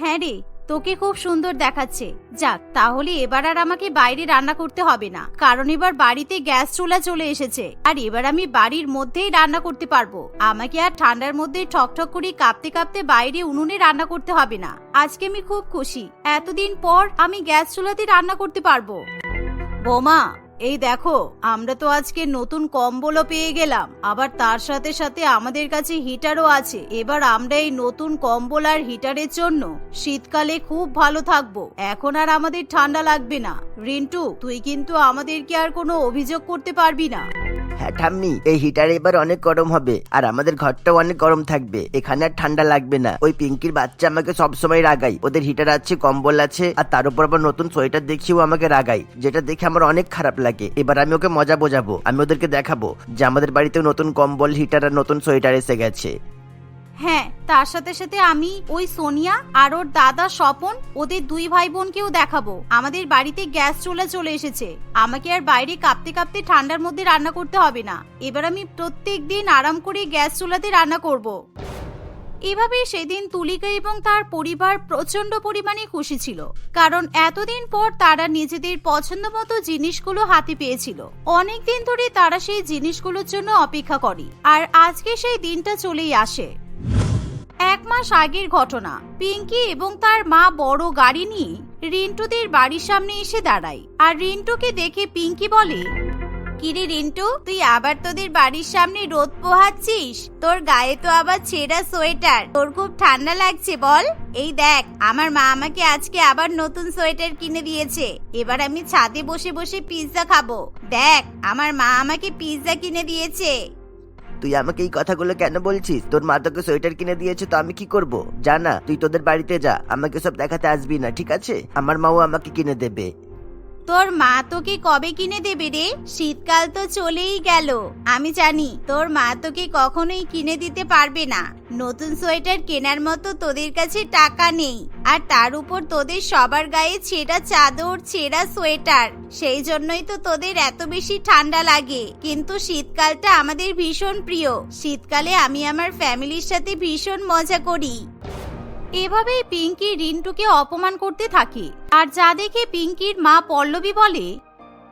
হ্যাঁ রে, তোকে খুব সুন্দর দেখাচ্ছে। যাক, তাহলে এবার আর আমাকে বাইরে রান্না করতে হবে না, কারণ এবার বাড়িতে গ্যাস চুলা চলে এসেছে। আর এবার আমি বাড়ির মধ্যেই রান্না করতে পারব। আমাকে আর ঠান্ডার মধ্যে ঠকঠক করে কাঁপতে কাঁপতে বাইরে উনুনে রান্না করতে হবে না। আজকে আমি খুব খুশি। এতদিন পর আমি গ্যাস চুলাতে রান্না করতে পারব। বোমা এই দেখো, আমরা তো আজকে নতুন কম্বলও পেয়ে গেলাম। আবার তার সাথে সাথে আমাদের কাছে হিটারও আছে। এবার আমরা এই নতুন কম্বল আর হিটারের জন্য শীতকালে খুব ভালো থাকব। এখন আর আমাদের ঠান্ডা লাগবে না। রিন্টু, তুই কিন্তু আমাদেরকে আর কোনো অভিযোগ করতে পারবি না। হ্যাঁ ঠাম্মি, এই হিটার এবার অনেক গরম হবে। আর আমাদের ঘরটাও অনেক গরম থাকবে। এখানে আর ঠান্ডা লাগবে না। ওই পিঙ্কির বাচ্চা আমাকে সবসময় রাগাই ওদের হিটার আছে, কম্বল আছে, আর তার উপর আবার নতুন সোয়েটার দেখিও আমাকে রাগাই যেটা দেখে আমার অনেক খারাপ লাগে। এবার আমি ওকে মজা বোঝাবো। আমি ওদেরকে দেখাবো যে আমাদের বাড়িতেও নতুন কম্বল হিটার আর নতুন সোয়েটার এসে গেছে। হ্যাঁ তার সাথে সাথে আমি, ওই সোনিয়া আর ওর দাদা স্বপন, ওদের দুই ভাই বোনকেও দেখাবো। আমাদের বাড়িতে গ্যাস চুলা চলে এসেছে। আমাকে আর বাইরে কাঁপতে কাঁপতে ঠান্ডার মধ্যে রান্না করতে হবে না। এবার আমি প্রত্যেক দিন আরাম করে গ্যাস চুলাতে রান্না করব। এভাবে সেদিন তুলিকা এবং তার পরিবার প্রচণ্ড পরিমাণে খুশি ছিল। কারণ এতদিন পর তারা নিজেদের পছন্দ মতো জিনিসগুলো হাতে পেয়েছিল। অনেকদিন ধরে তারা সেই জিনিসগুলোর জন্য অপেক্ষা করে। আর আজকে সেই দিনটা চলেই আসে। এক মাস আগের ঘটনা। পিঙ্কি এবং তার মা বড় গাড়ি নিয়ে রিন্টুদের বাড়ির সামনে এসে দাঁড়ায়। আর রিন্টুকে দেখে পিঙ্কি বলে, কিরে রিন্টু, তুই আবার তোদের বাড়ির সামনে রোদ পোহাচ্ছিস? তোর গায়ে তো আবার ছেঁড়া সোয়েটার। তোর খুব ঠান্ডা লাগছে, বল। এই দেখ, আমার মা আমাকে আজকে আবার নতুন সোয়েটার কিনে দিয়েছে। এবার আমি ছাদে বসে বসে পিৎজা খাব। দেখ, আমার মা আমাকে পিৎজা কিনে দিয়েছে। তুই আমাকে এই কথাগুলো কেন বলছিস? তোর মা তোকে সোয়েটার কিনে দিয়েছে, তো আমি কি করব? জানা, তুই তোদের বাড়িতে যা, আমাকে সব দেখাতে আসবি না, ঠিক আছে? আমার মাও আমাকে কিনে দেবে। তোর মা তোকে কবে কিনে দেবে রে? শীতকাল তো চলেই গেল। আমি জানি তোর মা তোকে কখনোই কিনে দিতে পারবে না। নতুন সোয়েটার কেনার মতো তোদের কাছে টাকা নেই। আর তার উপর তোদের সবার গায়ে ছেঁড়া চাদর, ছেঁড়া সোয়েটার। সেই জন্যই তো তোদের এত বেশি ঠান্ডা লাগে। কিন্তু শীতকালটা আমাদের ভীষণ প্রিয়। শীতকালে আমি আমার ফ্যামিলির সাথে ভীষণ মজা করি। এভাবেই পিঙ্কি রিন্টুকে অপমান করতে থাকে। আর যা দেখে পিঙ্কির মা পল্লবী বলে,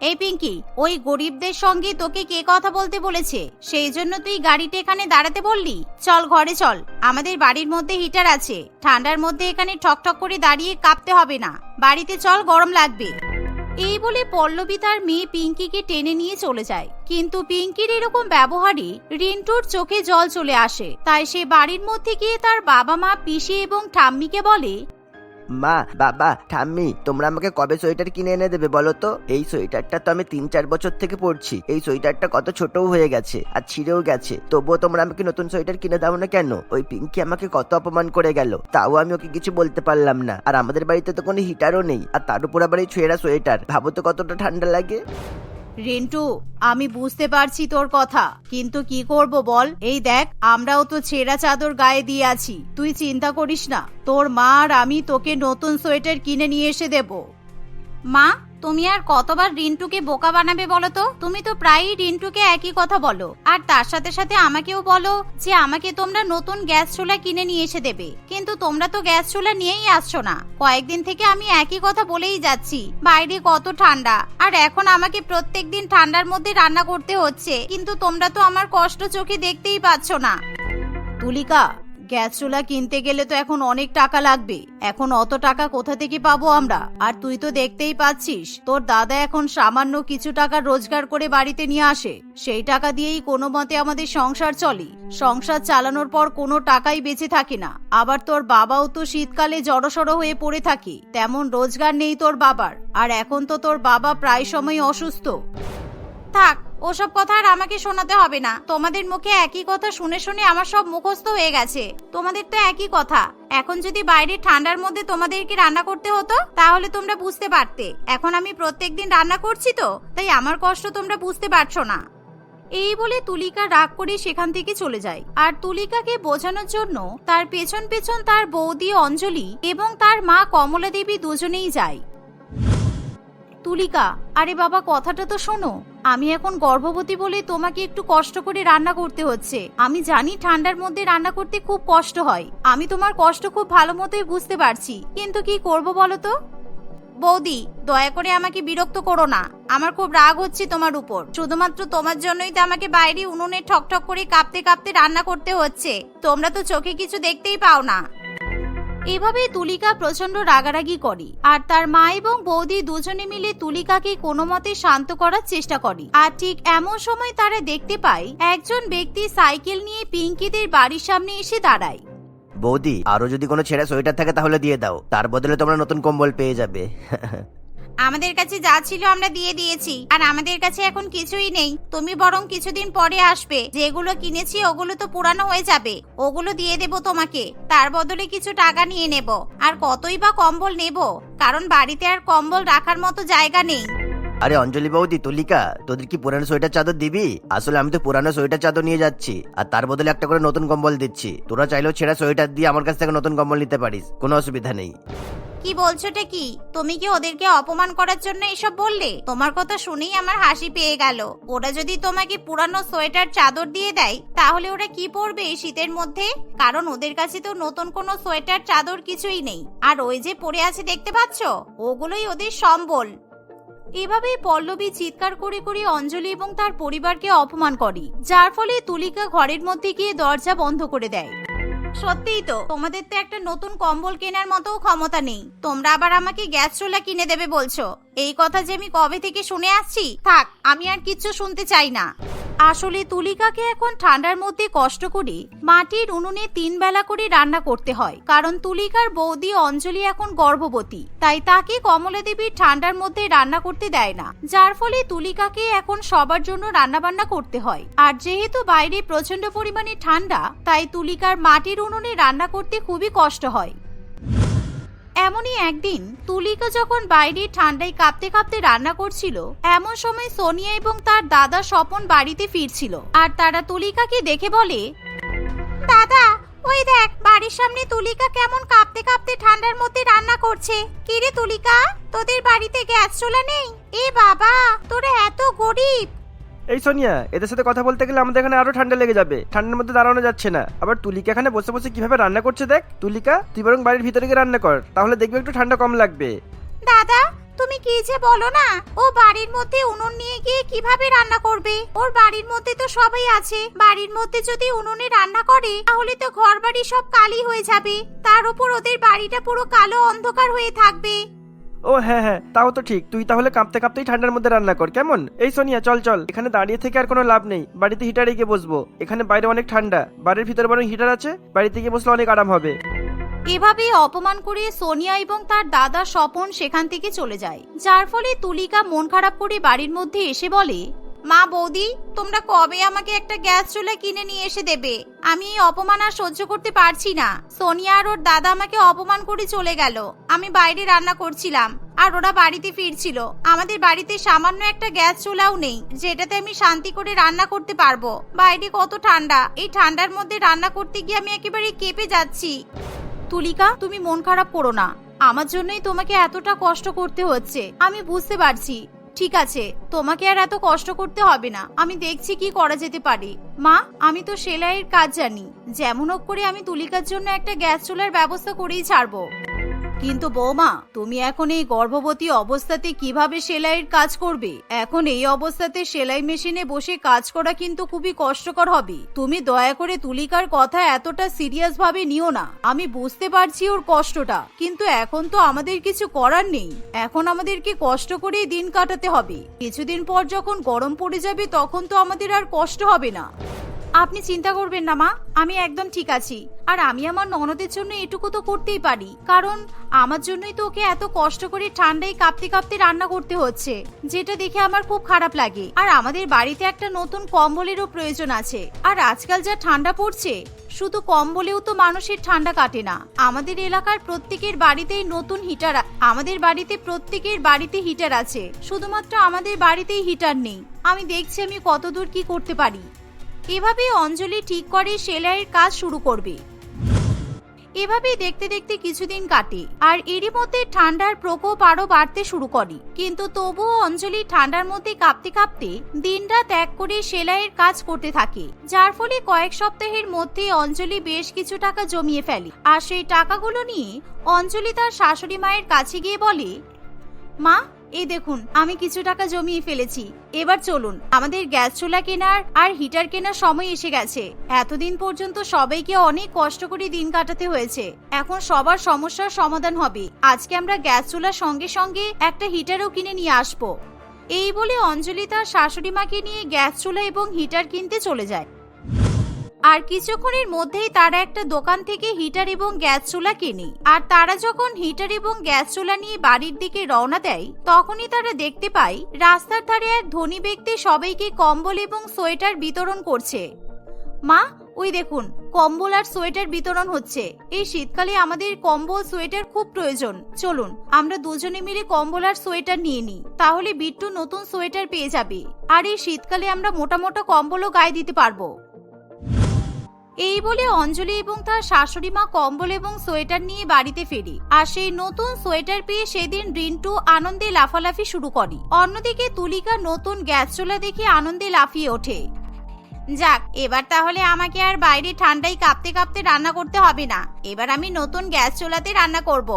এই পিঙ্কি, ওই গরিবদের সঙ্গে তোকে কে কথা বলতে বলেছে? সেই জন্য তুই গাড়িটা এখানে দাঁড়াতে বললি? চল, ঘরে চল। আমাদের বাড়ির মধ্যে হিটার আছে। ঠান্ডার মধ্যে এখানে ঠকঠক করে দাঁড়িয়ে কাঁপতে হবে না। বাড়িতে চল, গরম লাগবে। এই বলে পল্লবী তার মেয়ে পিঙ্কিকে টেনে নিয়ে চলে যায়। কিন্তু পিঙ্কির এরকম ব্যবহারে রিন্টুর চোখে জল চলে আসে। তাই সে বাড়ির মধ্যে গিয়ে তার বাবা মা পিসি এবং ঠাম্মিকে বলে মা, বাবা, ঠাম্মি, তোমরা আমাকে কবে সোয়েটার কিনে এনে দেবে বলো তো? এই সোয়েটারটা তো আমি তিন চার বছর থেকে পরছি। এই সোয়েটারটা কত ছোটও হয়ে গেছে আর ছিঁড়েও গেছে। তবুও তোমরা আমাকে নতুন সোয়েটার কিনে দাও না কেন? ওই পিঙ্কি আমাকে কত অপমান করে গেল। তাও আমি ওকে কিছু বলতে পারলাম না। আর আমাদের বাড়িতে তো কোনো হিটারও নেই। আর তার উপর আবার এই ছেঁড়া সোয়েটার। ভাবো তো কতটা ঠান্ডা লাগে। রিন্টু, আমি বুঝতে পারছি তোর কথা, কিন্তু কি করব বল? এই দেখ, আমরাও তো ছেঁড়া চাদর গায়ে দিয়ে আছি, তুই চিন্তা করিস না, তোর মা আর আমি তোকে নতুন সোয়েটার কিনে নিয়ে এসে দেব। মা? তুমি আর কতবার রিন্টুকে বোকা বানাবে বলো তো? তুমি তো প্রায়ই রিন্টুকে একই কথা বলো। আর তার সাথে সাথে আমাকেও বলো যে আমাকে তোমরা নতুন গ্যাস চুলা কিনে নিয়ে এসে দেবে। কিন্তু তোমরা তো গ্যাস চুলা নিয়েই আসছো না। কয়েকদিন থেকে আমি একই কথা বলেই যাচ্ছি। বাইরে কত ঠান্ডা। আর এখন আমাকে প্রত্যেক দিন ঠান্ডার মধ্যে রান্না করতে হচ্ছে। কিন্তু তোমরা তো আমার কষ্ট চোখে দেখতেই পাচ্ছ না। তুলিকা গ্যাস চুলা কিনতে গেলে তো এখন অনেক টাকা লাগবে। এখন অত টাকা কোথা থেকে পাবো আমরা? আর তুই তো দেখতেই পাচ্ছিস, তোর দাদা এখন সামান্য কিছু টাকা রোজগার করে বাড়িতে নিয়ে আসে। সেই টাকা দিয়েই কোনো মতে আমাদের সংসার চলে। সংসার চালানোর পর কোনো টাকাই বেঁচে থাকে না। আবার তোর বাবাও তো শীতকালে জড়সড় হয়ে পড়ে থাকে। তেমন রোজগার নেই তোর বাবার। আর এখন তো তোর বাবা প্রায় সময় অসুস্থ। থাক ওসব কথা আর আমাকে শোনাতে হবে না। তোমাদের মুখে একই কথা শুনে শুনে আমার সব মুখস্থ হয়ে গেছে। তোমাদের তো একই কথা। এখন যদি বাইরে ঠান্ডার মধ্যে তোমাদেরকে রান্না করতে হতো, তাহলে তোমরা বুঝতে পারতে। এখন আমি প্রত্যেকদিন রান্না করছি তো, তাই আমার কষ্ট তোমরা বুঝতে পারছ না। এই বলে তুলিকা রাগ করে সেখান থেকে চলে যায়। আর তুলিকাকে বোঝানোর জন্য তার পেছন পেছন তার বৌদি অঞ্জলি এবং তার মা কমলা দেবী দুজনেই যায়। তুলিকা, আরে বাবা, কথাটা তো শোনো। আমি এখন গর্ভবতী বলে তোমাকে একটু কষ্ট করে রান্না করতে হচ্ছে। আমি জানি ঠান্ডার মধ্যে রান্না করতে খুব কষ্ট হয়। আমি তোমার কষ্ট খুব ভালো মতোই বুঝতে পারছি। কিন্তু কি করব বলো তো? বৌদি, দয়া করে আমাকে বিরক্ত করো না। আমার খুব রাগ হচ্ছে তোমার উপর। শুধুমাত্র তোমার জন্যই তো আমাকে বাইরে উনুনে ঠকঠক করে কাঁপতে কাঁপতে রান্না করতে হচ্ছে। তোমরা তো চোখে কিছু দেখতেই পাও না। এভাবেই তুলিকা প্রচণ্ড রাগারাগি করে। আর তার মা এবং বৌদি দুজনে মিলে তুলিকাকে কোনো মতে শান্ত করার চেষ্টা করে। আর ঠিক এমন সময় তারা দেখতে পায়, একজন ব্যক্তি সাইকেল নিয়ে পিঙ্কিদের বাড়ির সামনে এসে দাঁড়ায়। বৌদি, আরও যদি কোনো ছেঁড়া সোয়েটার থাকে তাহলে দিয়ে দাও। তার বদলে তোমরা নতুন কম্বল পেয়ে যাবে। আমাদের কাছে যা ছিল আমরা দিয়ে দিয়েছি। আর আমাদের কাছে এখন কিছুই নেই। তুমি বরং কিছুদিন পরে আসবে। যেগুলো কিনেছি, ওগুলো তো পুরানো হয়ে যাবে। ওগুলো দিয়ে দেব তোমাকে। তার বদলে কিছু টাকা নিয়ে নেব। আর কতই বা কম্বল নেব? কারণ বাড়িতে আর কম্বল রাখার মতো জায়গা নেই। আরে অঞ্জলি বৌদি, তুলিকা, তোদের কি পুরানো সোয়েটার চাদর দিবি? আসলে আমি তো পুরানো সোয়েটার চাদর নিয়ে যাচ্ছি। আর তার বদলে একটা করে নতুন কম্বল দিচ্ছি। তোরা চাইলেও ছেঁড়া সোয়েটার দিয়ে আমার কাছ থেকে নতুন কম্বল নিতে পারিস। কোনো অসুবিধা নেই। কি বলছোটা কি? তুমি কি ওদেরকে অপমান করার জন্য এসব বললে? তোমার কথা শুনেই আমার হাসি পেয়ে গেল। ওরা যদি তোমাকে পুরানো সোয়েটার, চাদর দিয়ে দেয়, তাহলে ওরা কি পরবে এই শীতের মধ্যে? কারণ ওদের কাছে তো নতুন কোনো সোয়েটার, চাদর কিছুই নেই। আর ওই যে পরে আছে দেখতে পাচ্ছ? ওগুলোই ওদের সম্বল। এভাবেই পল্লবী চিৎকার করে করে অঞ্জলি এবং তার পরিবারকে অপমান করে, যার ফলে তুলিকা ঘরের মধ্যে গিয়ে দরজা বন্ধ করে দেয়। সত্যিই তো, তোমাদের তো একটা নতুন কম্বল কেনার মতো ক্ষমতা নেই। তোমরা আবার আমাকে গ্যাস চুলা কিনে দেবে বলছো। এই কথা যে আমি কবে থেকে শুনে আসছি, থাক, আমি আর কিচ্ছু শুনতে চাই না। আসলে তুলিকাকে এখন ঠান্ডার মধ্যে কষ্ট করে মাটির উনুনে তিন বেলা করে রান্না করতে হয়। কারণ তুলিকার বৌদি অঞ্জলি এখন গর্ভবতী, তাই তাকে কমলা দেবী ঠান্ডার মধ্যে রান্না করতে দেয় না। যার ফলে তুলিকাকে এখন সবার জন্য রান্না বান্না করতে হয়। আর যেহেতু বাইরে প্রচণ্ড পরিমাণে ঠান্ডা, তাই তুলিকার মাটির উনুনে রান্না করতে খুবই কষ্ট হয়। এমনই একদিন তুলিকা যখন বাইরে ঠান্ডায় কাঁপতে কাঁপতে রান্না করছিল, এমন সময় সোনিয়া এবং তার দাদা স্বপন বাড়িতে ফিরছিল আর তারা তুলিকাকে দেখে বলে, দাদা, ওই দেখ, বাড়ির সামনে তুলিকা কেমন কাঁপতে কাঁপতে ঠান্ডার মধ্যে রান্না করছে। কিরে তুলিকা, তোদের বাড়িতে গ্যাস চুলা নেই? এ বাবা, তোরা এত গরিব। এই সোনিয়া, এদের সাথে কথা বলতে গেলে আমাদের এখানে আরও ঠান্ডা লেগে যাবে। ঠান্ডার মধ্যে দাঁড়ানো যাচ্ছে না। আবার তুলিকা এখানে বসে বসে কীভাবে রান্না করছে দেখ? তুলিকা, তুই বরং বাড়ির ভিতরে গিয়ে রান্না কর, তাহলে দেখবি একটু ঠান্ডা কম লাগবে। দাদা, তুমি কি যে বলো না, ও বাড়ির মধ্যে উনুন নিয়ে গিয়ে কীভাবে রান্না করবে? ওর বাড়ির মধ্যে তো সবাই আছে। বাড়ির মধ্যে যদি উনুনে রান্না করে, তাহলে তো ঘর বাড়ি সব কালি হয়ে যাবে। তার উপর ওদের বাড়িটা পুরো কালো অন্ধকার হয়ে থাকবে। ও হ্যাঁ হ্যাঁ তাও তো ঠিক। তুই তাহলে কাঁপতে কাঁপতেই ঠান্ডার মধ্যে রান্না কর, কেমন? এই সোনিয়া, চল চল। এখানে দাঁড়িয়ে থেকে আর কোনো লাভ নেই। বাড়িতে হিটারে গিয়ে বসবো। এখানে বাইরে অনেক ঠান্ডা। বাড়ির ভিতরে বরং হিটার আছে। বাড়িতে গিয়ে বসলে অনেক আরাম হবে। এভাবেই অপমান করে সোনিয়া এবং তার দাদা স্বপন সেখান থেকে চলে যায়। যার ফলে তুলিকা মন খারাপ করে বাড়ির মধ্যে এসে বলে মা বৌদি, তোমরা কবে আমাকে একটা গ্যাস চুলা কিনে নিয়ে এসে দেবে? আমি এই অপমান আর সহ্য করতে পারছি না। সোনিয়া আর ওর দাদা আমাকে অপমান করে চলে গেল। আমি বাইরে রান্না করছিলাম, আর ওরা বাড়িতে ফিরছিল। আমাদের বাড়িতে সামান্য একটা গ্যাস চুলাও নেই, যেটাতে আমি শান্তি করে রান্না করতে পারব। বাইরে কত ঠান্ডা, এই ঠান্ডার মধ্যে রান্না করতে গিয়ে আমি একেবারে কেঁপে যাচ্ছি। তুলিকা, তুমি মন খারাপ করো না। আমার জন্যই তোমাকে এতটা কষ্ট করতে হচ্ছে। আমি বুঝতে পারছি ঠিক আছে, তোমাকে আর এত কষ্ট করতে হবে না। আমি দেখছি কি করা যেতে পারে। মা, আমি তো সেলাইয়ের কাজ জানি। যেমন হোক করে আমি তুলিকার জন্য একটা গ্যাস চুলার ব্যবস্থা করেই ছাড়বো। কিন্তু বৌমা, তুমি এখন এই গর্ভবতী অবস্থাতে কীভাবে সেলাইয়ের কাজ করবে? এখন এই অবস্থাতে সেলাই মেশিনে বসে কাজ করা কিন্তু খুবই কষ্টকর হবে। তুমি দয়া করে তুলিকার কথা এতটা সিরিয়াস ভাবে নিও না। আমি বুঝতে পারছি ওর কষ্টটা, কিন্তু এখন তো আমাদের কিছু করার নেই। এখন আমাদেরকে কষ্ট করেই দিন কাটাতে হবে। কিছুদিন পর যখন গরম পড়ে যাবে, তখন তো আমাদের আর কষ্ট হবে না। আপনি চিন্তা করবেন না, মা। আমি একদম ঠিক আছি। আর আমি আমার ননদের জন্য এটুকু তো করতেই পারি। কারণ আমার জন্যই তো ওকে এত কষ্ট করে ঠান্ডায় কাঁপতে কাঁপতে রান্না করতে হচ্ছে। যেটা দেখে আমার খুব খারাপ লাগে। আর আমাদের বাড়িতে একটা নতুন কম্বলেরও প্রয়োজন আছে। আর আজকাল যা ঠান্ডা পড়ছে, শুধু কম্বলেও তো মানুষের ঠান্ডা কাটে না। আমাদের এলাকার প্রত্যেকের বাড়িতেই নতুন হিটার আমাদের বাড়িতে প্রত্যেকের বাড়িতে হিটার আছে। শুধুমাত্র আমাদের বাড়িতেই হিটার নেই। আমি দেখছি আমি কতদূর কি করতে পারি। এভাবে অঞ্জলি ঠিক করে সেলাইয়ের কাজ শুরু করবে। এভাবেই দেখতে দেখতে কিছুদিন কাটে, আর এরই মধ্যে ঠান্ডার প্রকোপ আরও বাড়তে শুরু করে। কিন্তু তবুও অঞ্জলি ঠান্ডার মধ্যে কাঁপতে কাঁপতে দিনরাত এক করে সেলাইয়ের কাজ করতে থাকে। যার ফলে কয়েক সপ্তাহের মধ্যে অঞ্জলি বেশ কিছু টাকা জমিয়ে ফেলে। আর সেই টাকাগুলো নিয়ে অঞ্জলি তার শাশুড়ি মায়ের কাছে গিয়ে বলে, মা এই দেখুন, আমি কিছু টাকা জমিয়ে ফেলেছি। এবার চলুন, আমাদের গ্যাস চুলা কেনার আর হিটার কেনার সময় এসে গেছে। এতদিন পর্যন্ত সবাইকে অনেক কষ্ট করে দিন কাটাতে হয়েছে। এখন সবার সমস্যার সমাধান হবে। আজকে আমরা গ্যাস চুলার সঙ্গে সঙ্গে একটা হিটারও কিনে নিয়ে আসব। এই বলে অঞ্জলি তার শাশুড়ি মাকে নিয়ে গ্যাস চুলা এবং হিটার কিনতে চলে যায়। আর কিছুক্ষণের মধ্যেই তারা একটা দোকান থেকে হিটার এবং গ্যাস চুলা কেনে। আর তারা যখন হিটার এবং গ্যাস চুলা নিয়ে বাড়ির দিকে রওনা দেয়, তখনই তারা দেখতে পায়, রাস্তার ধারে এক ধনী ব্যক্তি সবাইকে কম্বল এবং সোয়েটার বিতরণ করছে। মা, ওই দেখুন, কম্বল আর সোয়েটার বিতরণ হচ্ছে। এই শীতকালে আমাদের কম্বল, সোয়েটার খুব প্রয়োজন। চলুন, আমরা দুজনে মিলে কম্বল আর সোয়েটার নিয়ে নিই। তাহলে বিট্টু নতুন সোয়েটার পেয়ে যাবে। আর এই শীতকালে আমরা মোটা মোটা কম্বলও গায়ে দিতে পারব। এই বলে অঞ্জলি এবং তার শাশুড়ি মা কম্বল এবং সোয়েটার নিয়ে বাড়িতে ফেরে। আর সেই নতুন সোয়েটার পেয়ে সেদিন রিন্টু আনন্দে লাফালাফি শুরু করে। অন্যদিকে তুলিকা নতুন গ্যাস চুলা দেখে আনন্দে লাফিয়ে ওঠে। যাক, এবার তাহলে আমাকে আর বাইরে ঠান্ডায় কাঁপতে কাঁপতে রান্না করতে হবে না। এবার আমি নতুন গ্যাস চুলাতে রান্না করব।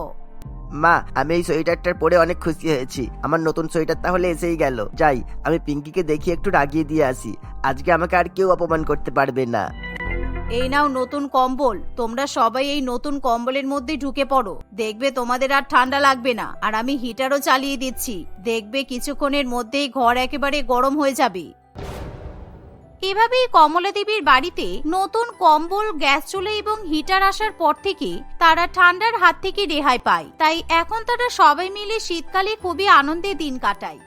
মা, আমি এই সোয়েটারটার পরে অনেক খুশি হয়েছি। আমার নতুন সোয়েটার তাহলে এসেই গেল। যাই, আমি পিঙ্কিকে দেখি একটু রাগিয়ে দিয়ে আসি। আজকে আমাকে আর কেউ অপমান করতে পারবে না। এই নাও নতুন কম্বল। তোমরা সবাই এই নতুন কম্বলের মধ্যে ঢুকে পড়ো। দেখবে তোমাদের আর ঠান্ডা লাগবে না। আর আমি হিটারও চালিয়ে দিচ্ছি। দেখবে কিছুক্ষণের মধ্যেই ঘর একেবারে গরম হয়ে যাবে। এভাবেই কমলা দেবীর বাড়িতে নতুন কম্বল, গ্যাস চুলে এবং হিটার আসার পর থেকে তারা ঠান্ডার হাত থেকে রেহাই পায়। তাই এখন তারা সবাই মিলে শীতকালে খুবই আনন্দে দিন কাটায়।